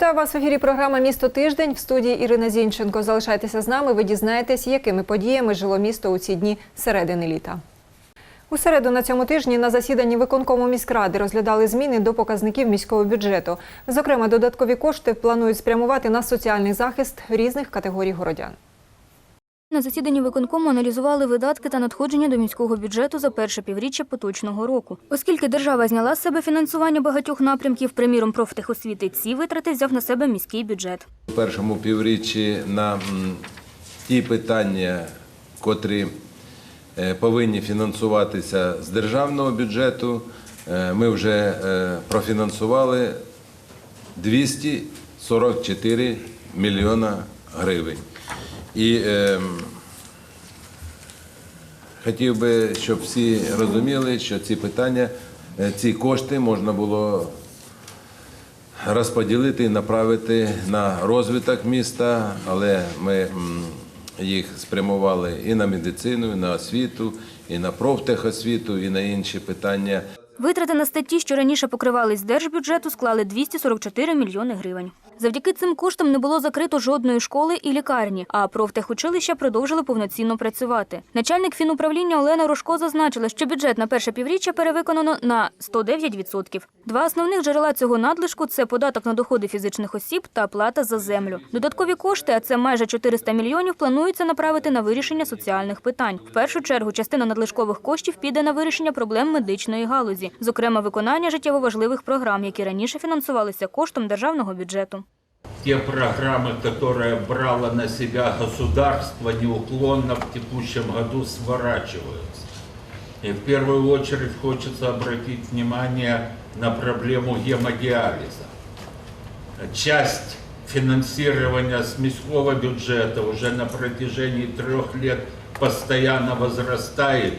Вітаю вас в ефірі. Програма Місто тиждень в студії Ірина Зінченко. Залишайтеся з нами. Ви дізнаєтесь, якими подіями жило місто у ці дні середини літа. У середу на цьому тижні на засіданні виконкому міськради розглядали зміни до показників міського бюджету. Зокрема, додаткові кошти планують спрямувати на соціальний захист різних категорій городян. На засіданні виконкому аналізували видатки та надходження до міського бюджету за перше півріччя поточного року. Оскільки держава зняла з себе фінансування багатьох напрямків, приміром профтехосвіти, ці витрати взяв на себе міський бюджет. У першому півріччі на ті питання, котрі е, повинні фінансуватися з державного бюджету, е, ми вже е, профінансували 244 мільйона гривень. І е, хотів би, щоб всі розуміли, що ці питання, е, ці кошти можна було розподілити і направити на розвиток міста, але ми їх спрямували і на медицину, і на освіту, і на профтехосвіту, і на інші питання. Витрати на статті, що раніше покривались з держбюджету, склали 244 мільйони гривень. Завдяки цим коштам не було закрито жодної школи і лікарні, а профтехучилища продовжили повноцінно працювати. Начальник фінуправління Олена Рожко зазначила, що бюджет на перше півріччя перевиконано на 109%. Два основних джерела цього надлишку це податок на доходи фізичних осіб та плата за землю. Додаткові кошти, а це майже 400 мільйонів, планується направити на вирішення соціальних питань. В першу чергу частина надлишкових коштів піде на вирішення проблем медичної галузі, зокрема виконання життєво важливих програм, які раніше фінансувалися коштом державного бюджету. Те программы, которые брало на себя государство, неуклонно в текущем году сворачиваются. И в первую очередь хочется обратить внимание на проблему гемодиализа. Часть финансирования с міського бюджета уже на протяжении трех лет постоянно возрастает.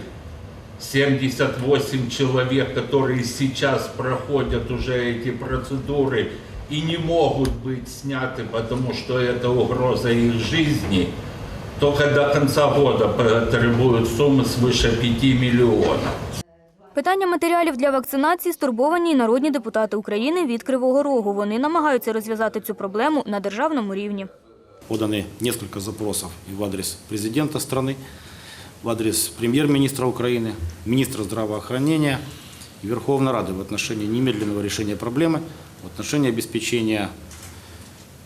78 человек, которые сейчас проходят уже эти процедуры и не могут быть сняты, потому что это угроза их жизни, только до конца года потребуют суммы свыше 5 миллионов. Питання матеріалів для вакцинації стурбовані і народні депутати України від Кривого Рогу. Вони намагаються розв'язати цю проблему на державному рівні. Поданы несколько запросов и в адрес президента страны, в адрес премьер-министра Украины, министра здравоохранения и Верховной Рады в отношении немедленного решения проблемы, В отношении обеспечения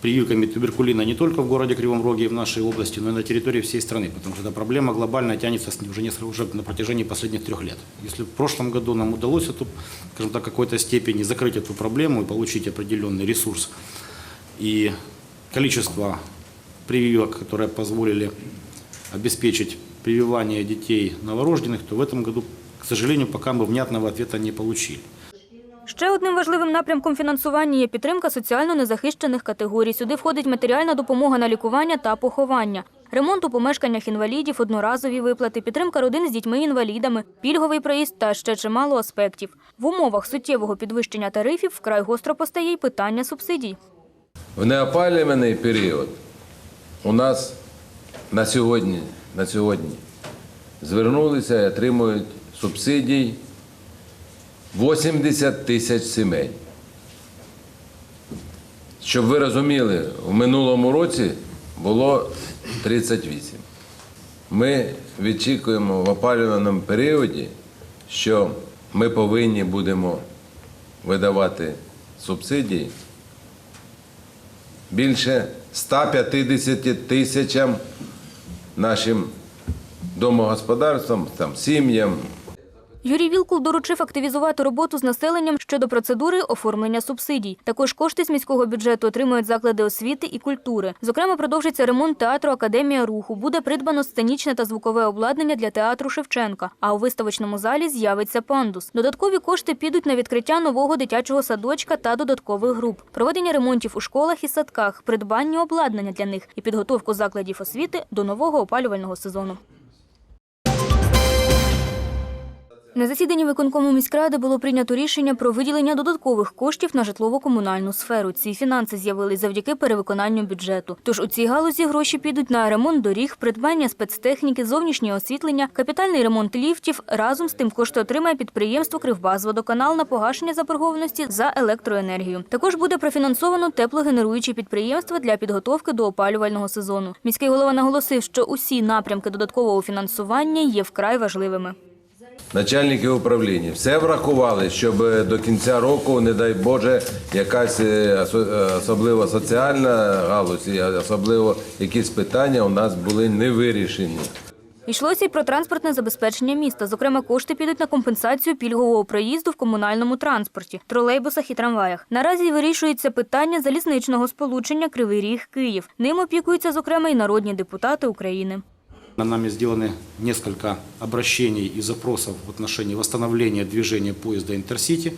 прививками туберкулина не только в городе Кривом Роге и в нашей области, но и на территории всей страны, потому что эта проблема глобальная тянется уже, несколько, уже на протяжении последних трех лет. Если в прошлом году нам удалось эту, скажем так, какой-то степени закрыть эту проблему и получить определенный ресурс и количество прививок, которые позволили обеспечить прививание детей новорожденных, то в этом году, к сожалению, пока мы внятного ответа не получили. Ще одним важливим напрямком фінансування є підтримка соціально незахищених категорій. Сюди входить матеріальна допомога на лікування та поховання. Ремонт у помешканнях інвалідів, одноразові виплати, підтримка родин з дітьми-інвалідами, пільговий проїзд та ще чимало аспектів. В умовах суттєвого підвищення тарифів вкрай гостро постає й питання субсидій. В неопалюваний період у нас на сьогодні, на сьогодні звернулися і отримують субсидій 80 тисяч сімей. Щоб ви розуміли, в минулому році було 38. Ми відчікуємо в опалюваному періоді, що ми повинні будемо видавати субсидії більше 150 тисячам нашим домогосподарствам, там, сім'ям, Юрій Вілкул доручив активізувати роботу з населенням щодо процедури оформлення субсидій. Також кошти з міського бюджету отримують заклади освіти і культури. Зокрема, продовжиться ремонт театру Академія руху. Буде придбано сценічне та звукове обладнання для театру Шевченка. А у виставочному залі з'явиться пандус. Додаткові кошти підуть на відкриття нового дитячого садочка та додаткових груп, проведення ремонтів у школах і садках, придбання обладнання для них і підготовку закладів освіти до нового опалювального сезону. На засіданні виконкому міськради було прийнято рішення про виділення додаткових коштів на житлово-комунальну сферу. Ці фінанси з'явились завдяки перевиконанню бюджету. Тож у цій галузі гроші підуть на ремонт доріг, придбання спецтехніки, зовнішнє освітлення, капітальний ремонт ліфтів. Разом з тим кошти отримає підприємство Кривбазводоканал на погашення заборгованості за електроенергію. Також буде профінансовано теплогенеруючі підприємства для підготовки до опалювального сезону. Міський голова наголосив, що усі напрямки додаткового фінансування є вкрай важливими. Начальники управління все врахували, щоб е, до кінця року, не дай Боже, якась е, е, особливо соціальна галузь, особливо якісь питання у нас були не вирішені. Йшлося й про транспортне забезпечення міста. Зокрема, кошти підуть на компенсацію пільгового проїзду в комунальному транспорті, тролейбусах і трамваях. Наразі вирішується питання залізничного сполучення Кривий Ріг Київ. Ним опікуються, зокрема, і народні депутати України. Нами сделаны несколько обращений и запросов в отношении восстановления движения поезда Интерсити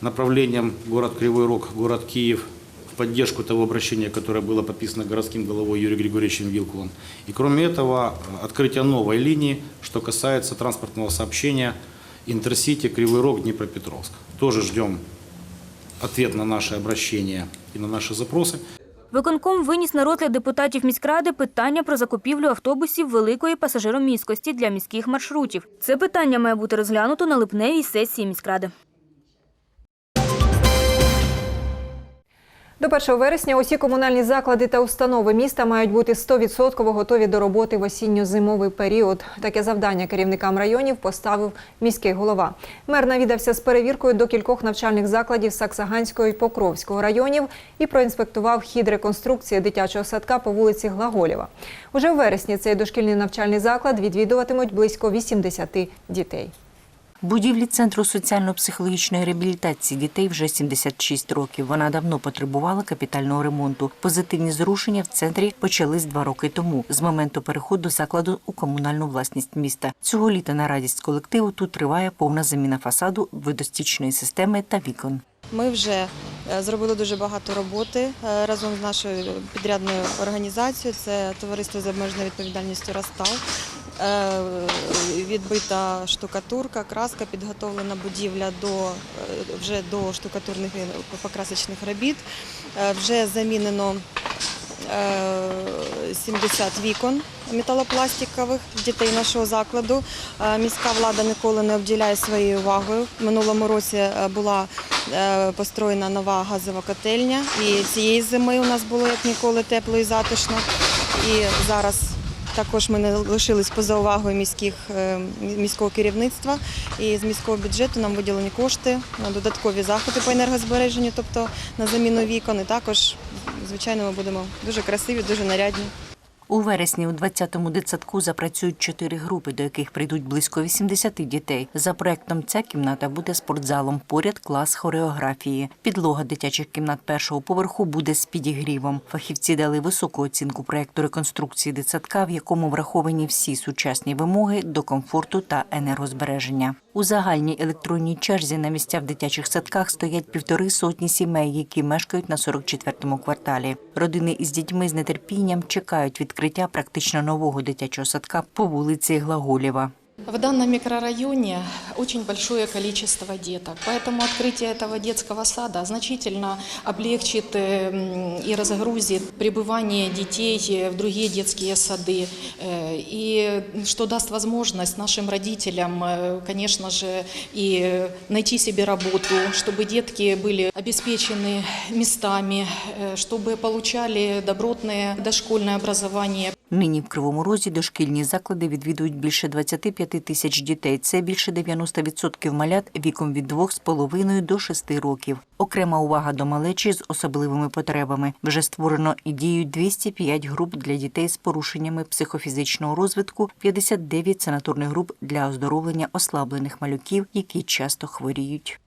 направлением город Кривой Рог, город Киев в поддержку того обращения, которое было подписано городским головой Юрием Григорьевичем Вилкулом. И кроме этого, открытие новой линии, что касается транспортного сообщения Интерсити Кривой Рог Днепропетровск. Тоже ждем ответ на наши обращения и на наши запросы. Виконком виніс на розгляд депутатів міськради питання про закупівлю автобусів великої пасажиромісткості для міських маршрутів. Це питання має бути розглянуто на липневій сесії міськради. До 1 вересня усі комунальні заклади та установи міста мають бути 100% готові до роботи в осінньо-зимовий період. Таке завдання керівникам районів поставив міський голова. Мер навідався з перевіркою до кількох навчальних закладів Саксаганського і Покровського районів і проінспектував хід реконструкції дитячого садка по вулиці Глаголєва. Уже в вересні цей дошкільний навчальний заклад відвідуватимуть близько 80 дітей. Будівлі Центру соціально-психологічної реабілітації дітей вже 76 років. Вона давно потребувала капітального ремонту. Позитивні зрушення в центрі почались два роки тому, з моменту переходу закладу у комунальну власність міста. Цього літа на радість колективу тут триває повна заміна фасаду, водостічної системи та вікон. Ми вже е, зробили дуже багато роботи е, разом з нашою підрядною організацією. Це товариство з обмеженою відповідальністю Ростал. Е, Відбита штукатурка, краска, підготовлена будівля до е, вже до штукатурних покрасочних робіт. Е, Вже замінено е, 70 вікон металопластикових дітей нашого закладу. Міська влада ніколи не обділяє своєю увагою. Минулому році була построєна нова газова котельня, і цієї зими у нас було як ніколи тепло і затишно. І зараз також ми не лишились поза увагою міських, е, міського керівництва. І з міського бюджету нам виділені кошти на додаткові заходи по енергозбереженню, тобто на заміну вікон. І також, звичайно, ми будемо дуже красиві, дуже нарядні. У вересні у 20-му дитсадку запрацюють чотири групи, до яких прийдуть близько 80 дітей. За проектом ця кімната буде спортзалом, поряд клас хореографії. Підлога дитячих кімнат першого поверху буде з підігрівом. Фахівці дали високу оцінку проекту реконструкції дитсадка, в якому враховані всі сучасні вимоги до комфорту та енергозбереження. У загальній електронній черзі на місця в дитячих садках стоять півтори сотні сімей, які мешкають на 44-му кварталі. Родини із дітьми з нетерпінням чекають відкриття практично нового дитячого садка по вулиці Глаголєва. В данном микрорайоне очень большое количество деток, поэтому открытие этого детского сада значительно облегчит э, м, и разгрузит пребывание детей в другие детские сады, э, и что даст возможность нашим родителям, э, конечно же, и найти себе работу, чтобы детки были обеспечены местами, э, чтобы получали добротное дошкольное образование. Нині в Кривому Розі дошкільні заклади відвідують більше 25 тисяч дітей. Це більше 90% малят віком від 2,5 до 6 років. Окрема увага до малечі з особливими потребами. Вже створено і діють 205 груп для дітей з порушеннями психофізичного розвитку, 59 санаторних груп для оздоровлення ослаблених малюків, які часто хворіють.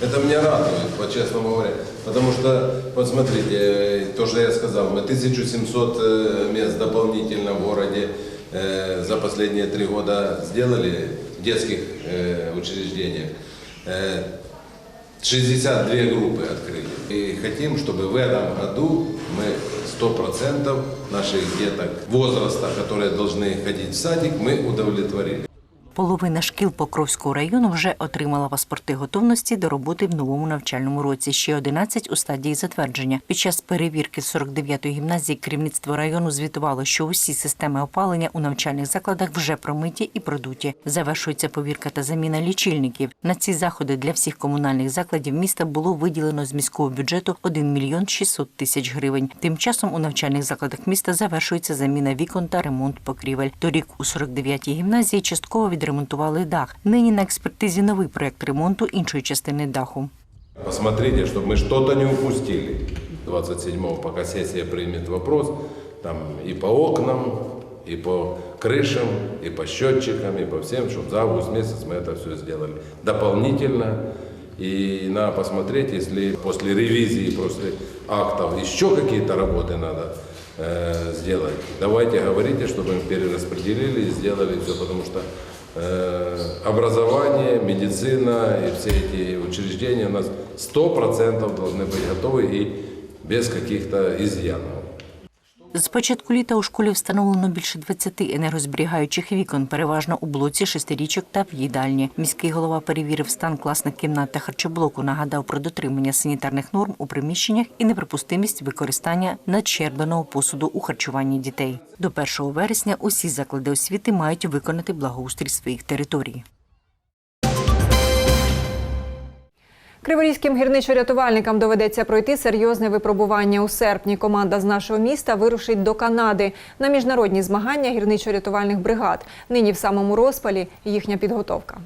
Это меня радует, по-честному говоря. Потому что, вот смотрите, э, то, что я сказал, мы 1700 э, мест дополнительно в городе э, за последние три года сделали в детских учреждениях. Э, 62 группы открыли. И хотим, чтобы в этом году мы 100% наших деток возраста, которые должны ходить в садик, мы удовлетворили. Половина шкіл Покровського району вже отримала паспорти готовності до роботи в новому навчальному році. Ще 11 у стадії затвердження. Під час перевірки 49-ї гімназії керівництво району звітувало, що усі системи опалення у навчальних закладах вже промиті і продуті. Завершується повірка та заміна лічильників. На ці заходи для всіх комунальних закладів міста було виділено з міського бюджету 1 мільйон 600 тисяч гривень. Тим часом у навчальних закладах міста завершується заміна вікон та ремонт покрівель. Торік у 49-й гімназії частково відремонтували дах. Нині на експертизі новий проект ремонту іншої частини даху. Посмотрите, чтобы мы что-то не упустили. 27-го, пока сессия примет вопрос, там и по окнам, и по крышам, и по счетчикам, и по всем, чтобы за август месяц мы это все сделали дополнительно. И надо посмотреть, если после ревизии, после актов еще какие-то работы надо э, сделать, давайте говорите, чтобы мы перераспределили и сделали все, потому что э, образование, медицина и все эти учреждения у нас 100% должны быть готовы и без каких-то изъянов. З початку літа у школі встановлено більше 20 енергозберігаючих вікон, переважно у блоці шестирічок та в їдальні. Міський голова перевірив стан класних кімнат та харчоблоку, нагадав про дотримання санітарних норм у приміщеннях і неприпустимість використання надщербленого посуду у харчуванні дітей. До 1 вересня усі заклади освіти мають виконати благоустрій своїх територій. Криворізьким гірничо-рятувальникам доведеться пройти серйозне випробування у серпні. Команда з нашого міста вирушить до Канади на міжнародні змагання гірничо-рятувальних бригад. Нині в самому розпалі їхня підготовка.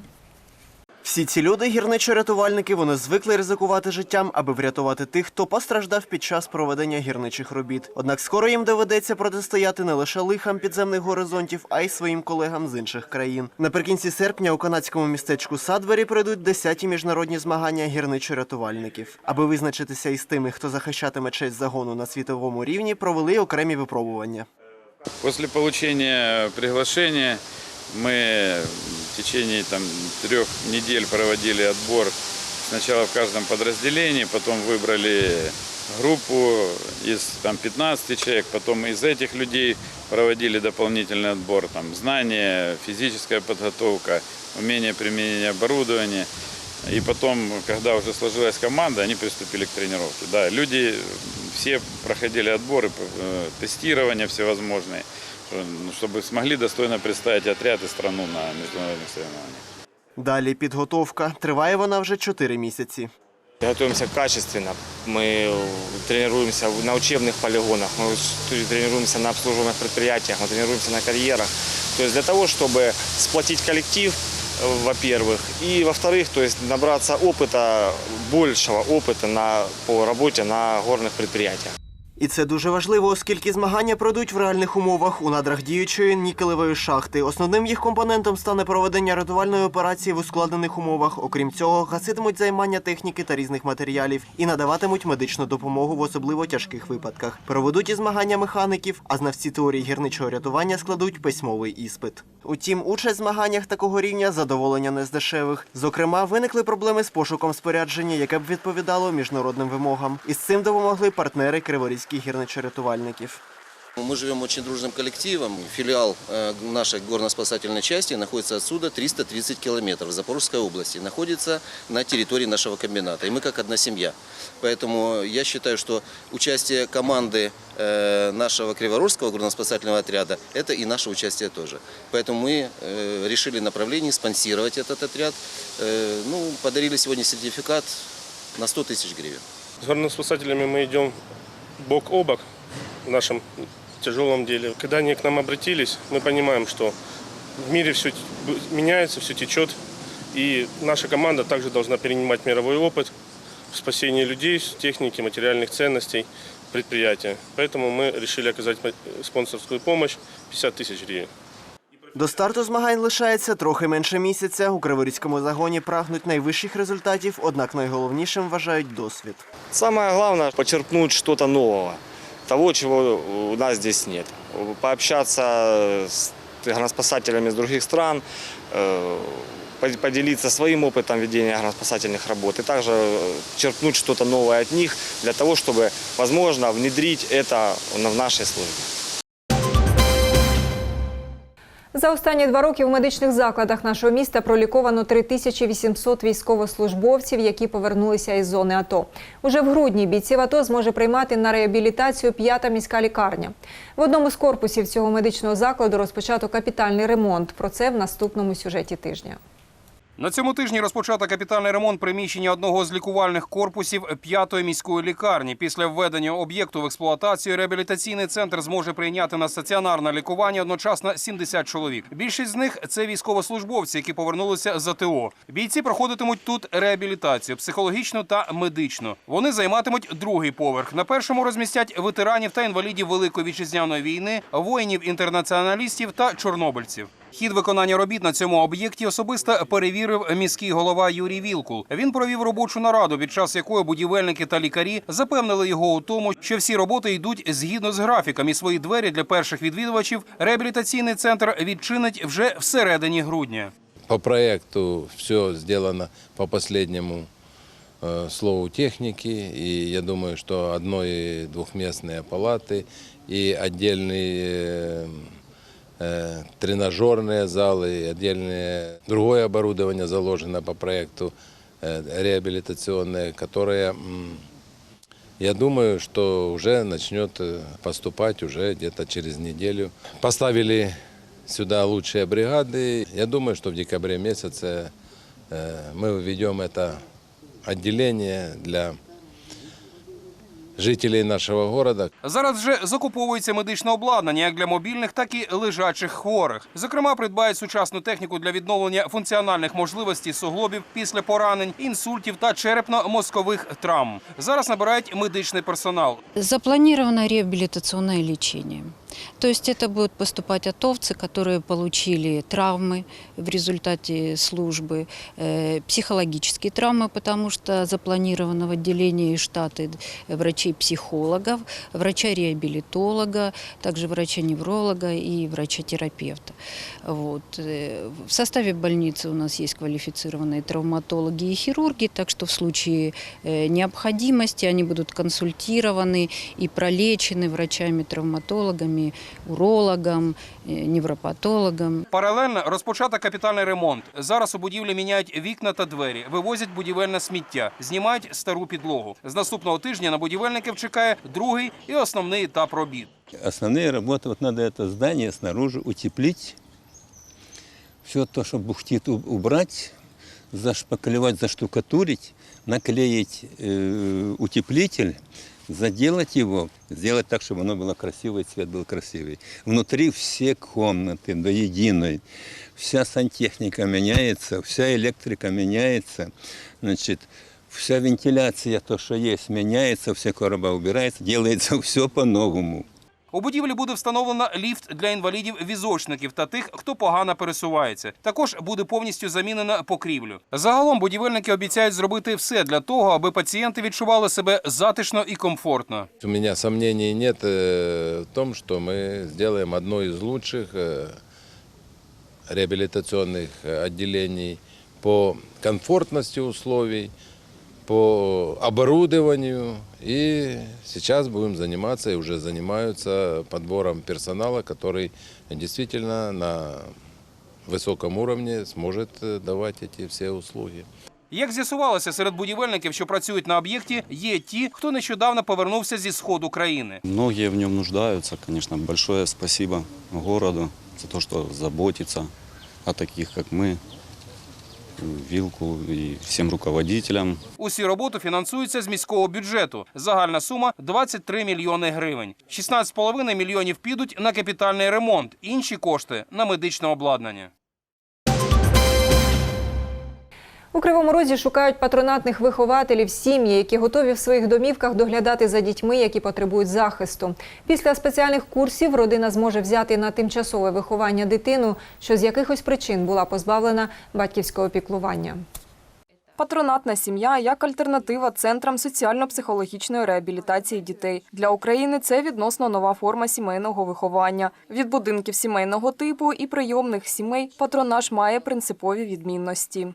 Всі ці люди гірничо-рятувальники, вони звикли ризикувати життям, аби врятувати тих, хто постраждав під час проведення гірничих робіт. Однак скоро їм доведеться протистояти не лише лихам підземних горизонтів, а й своїм колегам з інших країн. Наприкінці серпня у канадському містечку Садвері пройдуть 10-ті міжнародні змагання гірничо-рятувальників. Аби визначитися із тими, хто захищатиме честь загону на світовому рівні, провели окремі випробування. После получения приглашения мы в течение там, трех недель проводили отбор сначала в каждом подразделении, потом выбрали группу из там, 15 человек, потом из этих людей проводили дополнительный отбор, там, знания, физическая подготовка, умение применения оборудования. И потом, когда уже сложилась команда, они приступили к тренировке. Да, люди все проходили отборы, э, тестирования всевозможные, чтобы смогли достойно представить отряд и страну на международных соревнованиях. Далі підготовка. Триває вона вже 4 місяці. Готовимся качественно. Мы тренируемся на учебных полигонах, мы тренируемся на обслуживаемых предприятиях, мы тренируемся на карьерах. То есть для того, чтобы сплотить коллектив, э, во-первых, и во-вторых, то есть набраться опыта, большего опыта на, по работе на горных предприятиях. І це дуже важливо, оскільки змагання пройдуть в реальних умовах у надрах діючої нікелевої шахти. Основним їх компонентом стане проведення рятувальної операції в ускладнених умовах. Окрім цього, гаситимуть займання техніки та різних матеріалів і надаватимуть медичну допомогу в особливо тяжких випадках. Проведуть і змагання механіків, а знавці теорії гірничого рятування складуть письмовий іспит. Утім, участь в змаганнях такого рівня задоволення не з дешевих. Зокрема, виникли проблеми з пошуком спорядження, яке б відповідало міжнародним вимогам. І з цим допомогли партнери криворізьких гірничорятувальників. Мы живем очень дружным коллективом. Филиал э, нашей горно-спасательной части находится отсюда 330 километров, Запорожской области. Находится на территории нашего комбината. И мы как одна семья. Поэтому я считаю, что участие команды э, нашего Криворожского горно-спасательного отряда – это и наше участие тоже. Поэтому мы э, решили направление спонсировать этот отряд. Э, ну, подарили сегодня сертификат на 100 тысяч гривен. С горноспасателями мы идем бок о бок в нашем тяжелом деле. Когда они к нам обратились, мы понимаем, что в мире все меняется, все течет. И наша команда также должна перенимать мировой опыт в спасении людей, техники, материальных ценностей, предприятия. Поэтому мы решили оказать спонсорскую помощь 50 тысяч гривен. До старту змагань лишається трохи менше місяця. У Криворізькому загоні прагнуть найвищих результатів, однак найголовнішим вважають досвід. Самое главное – почерпнуть что-то нового, того, чего у нас здесь нет. Пообщаться с горноспасателями из других стран, э, по- поделиться своим опытом ведения горноспасательных работ и также э, черпнуть что-то новое от них для того, чтобы, возможно, внедрить это в нашей службе. За останні два роки в медичних закладах нашого міста проліковано 3800 військовослужбовців, які повернулися із зони АТО. Уже в грудні бійців АТО зможе приймати на реабілітацію п'ята міська лікарня. В одному з корпусів цього медичного закладу розпочато капітальний ремонт. Про це в наступному сюжеті тижня. На цьому тижні розпочато капітальний ремонт приміщення одного з лікувальних корпусів п'ятої міської лікарні. Після введення об'єкту в експлуатацію реабілітаційний центр зможе прийняти на стаціонарне лікування одночасно 70 чоловік. Більшість з них це військовослужбовці, які повернулися з АТО. Бійці проходитимуть тут реабілітацію психологічну та медичну. Вони займатимуть другий поверх. На першому розмістять ветеранів та інвалідів Великої вітчизняної війни, воїнів-інтернаціоналістів та чорнобильців. Хід виконання робіт на цьому об'єкті особисто перевірив міський голова Юрій Вілкул. Він провів робочу нараду, під час якої будівельники та лікарі запевнили його у тому, що всі роботи йдуть згідно з графіком, і свої двері для перших відвідувачів реабілітаційний центр відчинить вже всередині грудня. По проекту все сделано по последнему э, слову техники. И я думаю, что одно- и двухместные палаты, и отдельные э, тренажерные залы, отдельное другое оборудование заложено по проекту э, реабилитационное, которое, я думаю, что уже начнет э, поступать уже где-то через неделю. Поставили сюда лучшие бригады. Я думаю, что в декабре месяце э, мы введем это отделение для жителей нашого города. Зараз вже закуповується медичне обладнання як для мобільних, так і лежачих хворих. Зокрема, придбають сучасну техніку для відновлення функціональних можливостей суглобів після поранень, інсультів та черепно-мозкових травм. Зараз набирають медичний персонал. Запланировано реабілітаційне лечение. То есть это будут поступать атовцы, которые получили травмы в результате службы, э, психологические травмы, потому что запланировано в отделении штаты врачей-психологов, врача-реабилитолога, также врача-невролога и врача-терапевта. Вот. Э, В составе больницы у нас есть квалифицированные травматологи и хирурги, так что в случае э, необходимости они будут консультированы и пролечены врачами-травматологами, урологом, э, невропатологом. Паралельно розпочато капітальний ремонт. Зараз у будівлі міняють вікна та двері, вивозять будівельне сміття, знімають стару підлогу. З наступного тижня на будівельників чекає другий і основний етап робіт. Основные работы, вот надо это здание снаружи утеплить, все то, что бухтит, у- убрать, зашпаклевать, заштукатурить, наклеить э, утеплитель, заделать его, сделать так, чтобы оно было красивое, цвет был красивый. Внутри все комнаты до единой, вся сантехника меняется, вся электрика меняется, значит, вся вентиляция, то, что есть, меняется, все короба убирается, делается все по-новому. У будівлі буде встановлено ліфт для інвалідів-візочників та тих, хто погано пересувається. Також буде повністю замінена покрівлю. Загалом будівельники обіцяють зробити все для того, аби пацієнти відчували себе затишно і комфортно. У меня сомнений нет э, в том, что мы сделаем одно из лучших э, реабилитационных э, отделений по комфортности условий, по оборудованию. И сейчас будем заниматься, и уже занимаются подбором персонала, который действительно на высоком уровне сможет э, давать эти все услуги. Як з'ясувалося, серед будівельників, що працюють на об'єкті, є ті, хто нещодавно повернувся зі сходу країни. Многие в нем нуждаются, конечно. Большое спасибо городу за то, что заботится о таких, как мы, Вилку і всім руководителям. Усі роботи фінансуються з міського бюджету. Загальна сума 23 мільйони гривень. 16,5 мільйонів підуть на капітальний ремонт. Інші кошти на медичне обладнання. У Кривому Розі шукають патронатних вихователів сім'ї, які готові в своїх домівках доглядати за дітьми, які потребують захисту. Після спеціальних курсів родина зможе взяти на тимчасове виховання дитину, що з якихось причин була позбавлена батьківського піклування. Патронатна сім'я як альтернатива центрам соціально-психологічної реабілітації дітей для України. Це відносно нова форма сімейного виховання. Від будинків сімейного типу і прийомних сімей патронаж має принципові відмінності.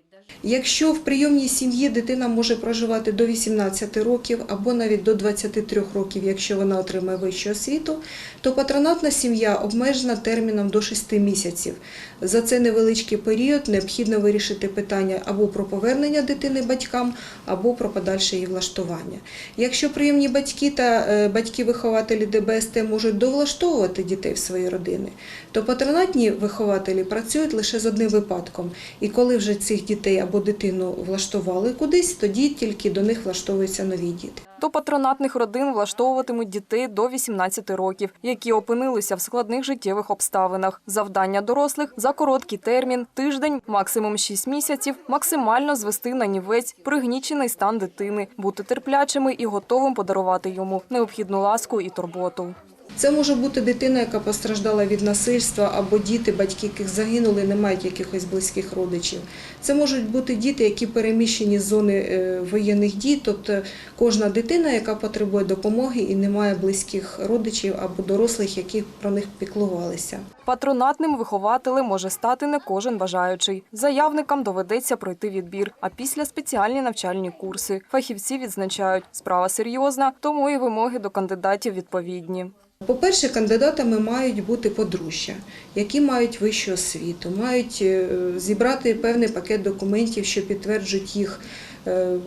Якщо в прийомній сім'ї дитина може проживати до 18 років або навіть до 23 років, якщо вона отримає вищу освіту, то патронатна сім'я обмежена терміном до 6 місяців. За цей невеличкий період необхідно вирішити питання або про повернення дитини батькам, або про подальше її влаштування. Якщо прийомні батьки та е, батьки-вихователі ДБСТ можуть довлаштовувати дітей в свої родини, то патронатні вихователі працюють лише з одним випадком. І коли вже цих дітей або дитину влаштували кудись, тоді тільки до них влаштовуються нові діти. До патронатних родин влаштовуватимуть дітей до 18 років, які опинилися в складних життєвих обставинах. Завдання дорослих за короткий термін, тиждень, максимум 6 місяців, максимально звести на нівець пригнічений стан дитини, бути терплячими і готовим подарувати йому необхідну ласку і турботу. Це може бути дитина, яка постраждала від насильства, або діти, батьки яких загинули, не мають якихось близьких родичів. Це можуть бути діти, які переміщені з зони е, воєнних дій, тобто кожна дитина, яка потребує допомоги і не має близьких родичів або дорослих, які про них піклувалися. Патронатним вихователем може стати не кожен бажаючий. Заявникам доведеться пройти відбір, а після спеціальні навчальні курси. Фахівці відзначають, справа серйозна, тому і вимоги до кандидатів відповідні. По-перше, кандидатами мають бути подружжя, які мають вищу освіту, мають е, зібрати певний пакет документів, що підтверджують їх е,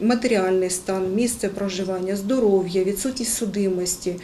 матеріальний стан, місце проживання, здоров'я, відсутність судимості.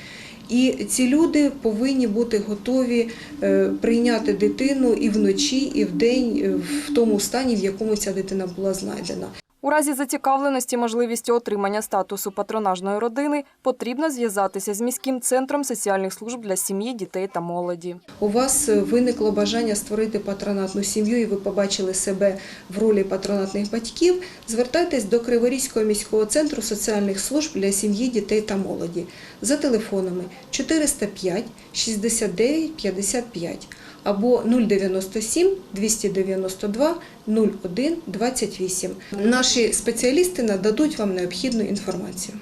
І ці люди повинні бути готові е, прийняти дитину і вночі, і вдень е, в тому стані, в якому ця дитина була знайдена. У разі зацікавленості можливістю отримання статусу патронажної родини потрібно зв'язатися з міським центром соціальних служб для сім'ї, дітей та молоді. У вас е, виникло бажання створити патронатну сім'ю, і ви побачили себе в ролі патронатних батьків. Звертайтесь до Криворізького міського центру соціальних служб для сім'ї, дітей та молоді за телефонами 405 69 55 або 097 292 01 28. Наші спеціалісти нададуть вам необхідну інформацію.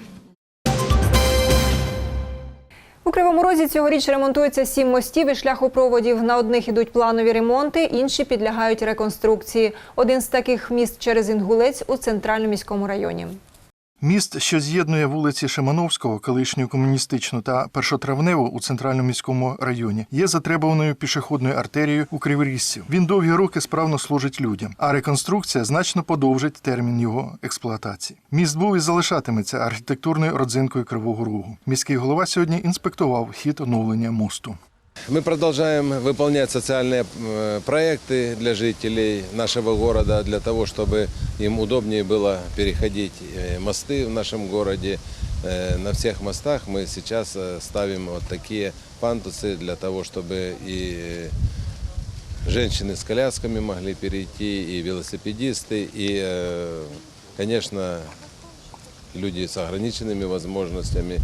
У Кривому Розі цьогоріч ремонтується сім мостів і шляхопроводів. На одних ідуть планові ремонти, інші підлягають реконструкції. Один з таких міст через Інгулець у центральному міському районі. Міст, що з'єднує вулиці Шимановського, колишню комуністичну та першотравневу у центральному міському районі, є затребуваною пішохідною артерією у Криворізці. Він довгі роки справно служить людям, а реконструкція значно подовжить термін його експлуатації. Міст був і залишатиметься архітектурною родзинкою Кривого Рогу. Міський голова сьогодні інспектував хід оновлення мосту. Мы продолжаем выполнять социальные э, проекты для жителей нашего города, для того, чтобы им удобнее было переходить э, мосты в нашем городе. Э, На всех мостах мы сейчас ставим вот такие пандусы для того, чтобы и женщины с колясками могли перейти, и велосипедисты, и, конечно, люди с ограниченными возможностями,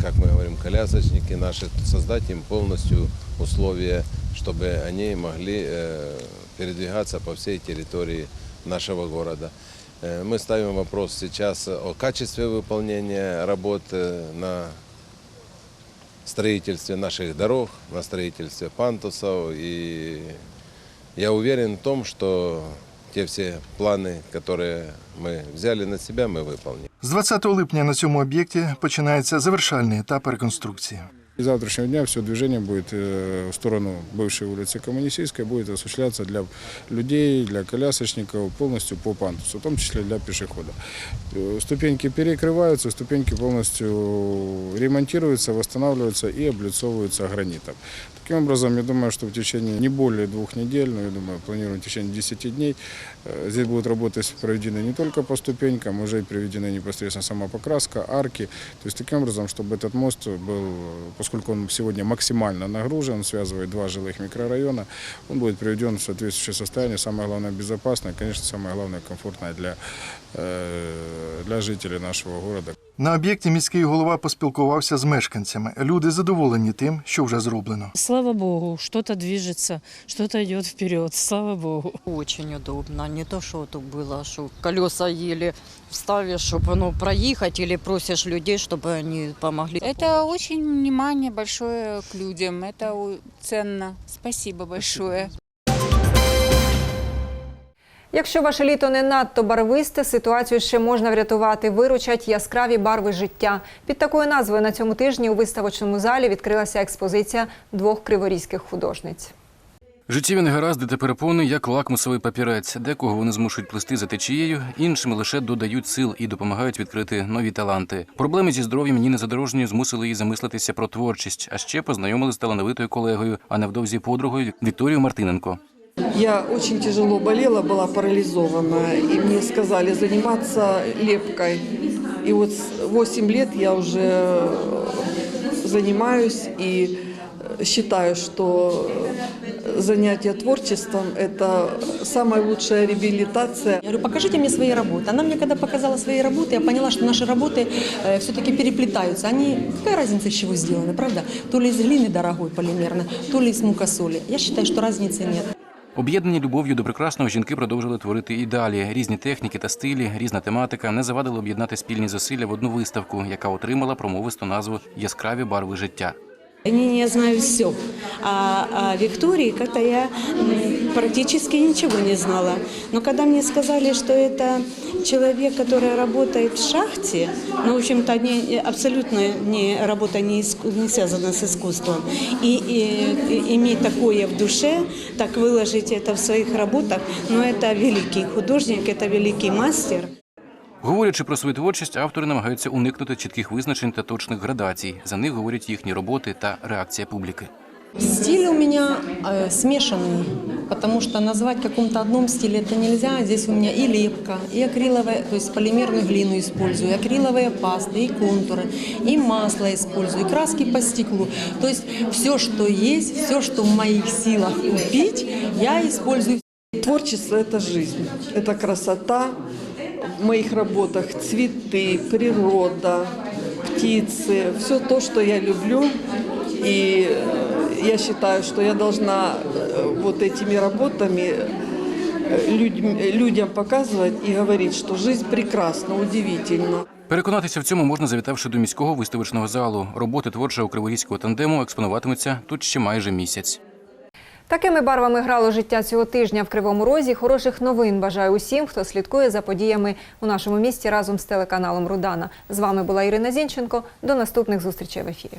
как мы говорим, колясочники наши, создать им полностью условия, чтобы они могли э, передвигаться по всей территории нашего города. Э, Мы ставим вопрос сейчас о качестве выполнения работ э, на строительстве наших дорог, на строительстве пантусов. И я уверен в том, что те все планы, которые мы взяли на себя, мы выполним. З 20 липня на цьому об'єкті починається завершальний етап реконструкції. С завтрашнего дня все движение будет э, в сторону бывшей улицы Коммунистической, будет осуществляться для людей, для колясочников, полностью по пандусу, в том числе для пешехода. Э, Ступеньки перекрываются, ступеньки полностью ремонтируются, восстанавливаются и облицовываются гранитом. Таким образом, я думаю, что в течение не более двух недель, но я думаю, планируем в течение 10 дней, э, здесь будут работы проведены не только по ступенькам, уже и проведена непосредственно сама покраска, арки. То есть таким образом, чтобы этот мост был, поскольку он сегодня максимально нагружен, он связывает два жилых микрорайона, он будет приведен в соответствующее состояние, самое главное безопасное, конечно, самое главное комфортное для, э, для жителей нашего города. На об'єкті міський голова поспілкувався з мешканцями. Люди задоволені тим, що вже зроблено. Слава Богу, что-то движется, что-то идет вперед, слава Богу. Очень удобно. Не то, что тут было, что колеса еле вставишь, чтобы ну, проехать, или просишь людей, чтобы они помогли. Это очень внимание большое к людям. Это у- ценно. Спасибо большое. Якщо ваше літо не надто барвисте, ситуацію ще можна врятувати. Виручать яскраві барви життя. Під такою назвою на цьому тижні у виставочному залі відкрилася експозиція двох криворізьких художниць. Життєві негаразди та перепони як лакмусовий папірець. Декого вони змушують плисти за течією, іншим лише додають сил і допомагають відкрити нові таланти. Проблеми зі здоров'ям Ніни Задорожньої змусили її замислитися про творчість, а ще познайомили з талановитою колегою, а невдовзі подругою Вікторією Мартиненко. Я очень тяжело болела, была парализована, и мне сказали заниматься лепкой. И вот с 8 лет я уже занимаюсь и считаю, что занятие творчеством – это самая лучшая реабилитация. Я говорю, покажите мне свои работы. Она мне когда показала свои работы, я поняла, что наши работы э, все-таки переплетаются. Они, какая разница, из чего сделаны, правда? То ли из глины дорогой полимерной, то ли из мукосоли. Я считаю, что разницы нет. Об'єднані любов'ю до прекрасного жінки продовжили творити і далі. Різні техніки та стилі, різна тематика не завадили об'єднати спільні зусилля в одну виставку, яка отримала промовисту назву Яскраві барви життя. Не, я знаю все. А, а Виктории как-то я м, практически ничего не знала. Но когда мне сказали, что это человек, который работает в шахте, ну, в общем-то, не, абсолютно не, работа не, иску- не связана с искусством, и, и- и иметь такое в душе, так выложить это в своих работах, ну, это великий художник, это великий мастер. Говорячи про свою творчість, автори намагаються уникнути чітких визначень та точних градацій. За них говорять їхні роботи та реакція публіки. Стиль у меня э, смешанный, потому что назвать в каком-то одном стиле это нельзя. Здесь у меня и лепка, и акриловая, то есть полимерную глину использую, и акриловые пасты, и контуры, и масло использую, и краски по стеклу. То есть все, что есть, все, что в моих силах купить, я использую. Творчество – это жизнь, это красота. В моих работах цветы, природа, птицы, все то, что я люблю. И э, я считаю, что я должна э, вот этими работами э, людям, людям показывать и говорить, что жизнь прекрасна, удивительна. Переконатися в цьому можна завітавши до міського виставочного залу. Роботи творчого криворізького тандему експонуватимуться тут ще майже місяць. Такими барвами грало життя цього тижня в Кривому Розі. Хороших новин бажаю усім, хто слідкує за подіями у нашому місті разом з телеканалом Рудана. З вами була Ірина Зінченко. До наступних зустрічей в ефірі.